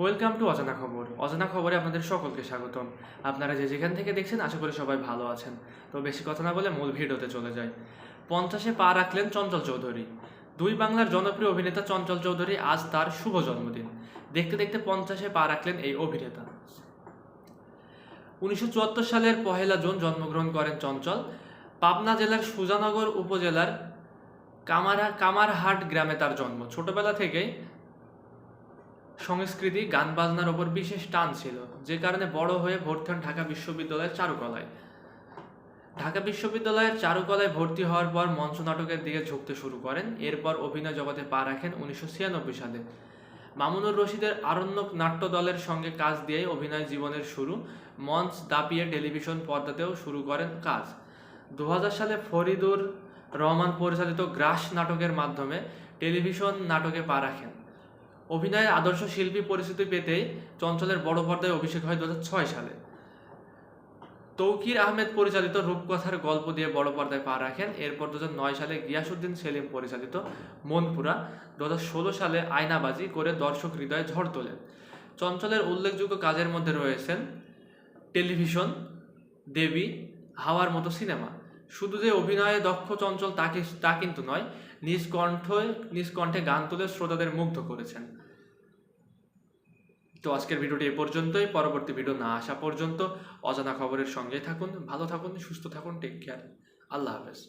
Welcome to অজানা খবর। অজানা খবরে আপনাদের সকলকে স্বাগতম। আপনারা যে যেখান থেকে দেখছেন, আশা করি সবাই ভালো আছেন। তো বেশি কথা না বলে মূল ভিডিওতে চলে যাই। পঞ্চাশে পা রাখলেন চঞ্চল চৌধুরী। দুই বাংলার জনপ্রিয় অভিনেতা চঞ্চল চৌধুরী আজ তার শুভ জন্মদিন। দেখতে দেখতে পঞ্চাশে পা রাখলেন এই অভিনেতা। উনিশশো চুয়াত্তর সালের পহেলা জুন জন্মগ্রহণ করেন চঞ্চল। পাবনা জেলার সুজানগর উপজেলার কামারা কামারহাট গ্রামে তার জন্ম। ছোটবেলা থেকেই সংস্কৃতি গান বাজনার ওপর বিশেষ টান ছিল, যে কারণে বড় হয়ে ভর্তি হন ঢাকা বিশ্ববিদ্যালয়ের চারুকলায়। ঢাকা বিশ্ববিদ্যালয়ের চারুকলায় ভর্তি হওয়ার পর মঞ্চ নাটকের দিকে ঝুঁকতে শুরু করেন। এরপর অভিনয় জগতে পা রাখেন উনিশশো ছিয়ানব্বই সালে। মামুনুর রশিদের আরণ্যক নাট্য দলের সঙ্গে কাজ দিয়ে অভিনয় জীবনের শুরু। মঞ্চ দাপিয়ে টেলিভিশন পর্দাতেও শুরু করেন কাজ। দু হাজার সালে ফরিদুর রহমান পরিচালিত গ্রাস নাটকের মাধ্যমে টেলিভিশন নাটকে পা রাখেন। অভিনয়ে আদর্শ শিল্পী পরিচিতি পেতেই চঞ্চলের বড় পর্দায় অভিষেক হয় দু হাজার ছয় সালে। তৌকির আহমেদ পরিচালিত রূপকথার গল্প দিয়ে বড় পর্দায় পা রাখেন। এরপর দু সালে গিয়াসুদ্দিন সেলিম পরিচালিত মনপুরা দু সালে আয়নাবাজি করে দর্শক হৃদয়ে ঝড় তোলেন। চঞ্চলের উল্লেখযোগ্য কাজের মধ্যে রয়েছেন টেলিভিশন, দেবী, হাওয়ার মতো সিনেমা। শুধু যে অভিনয়ে দক্ষ, চঞ্চল তাকে তা কিন্তু নয়, নিজ কণ্ঠ নিজ কণ্ঠে গান তুলে শ্রোতাদের মুগ্ধ করেছেন। তো আজকের ভিডিওটি এ পর্যন্তই। পরবর্তী ভিডিও না আসা পর্যন্ত অজানা খবরের সঙ্গে থাকুন, ভালো থাকুন, সুস্থ থাকুন টেক কেয়ার আল্লাহ হাফেজ।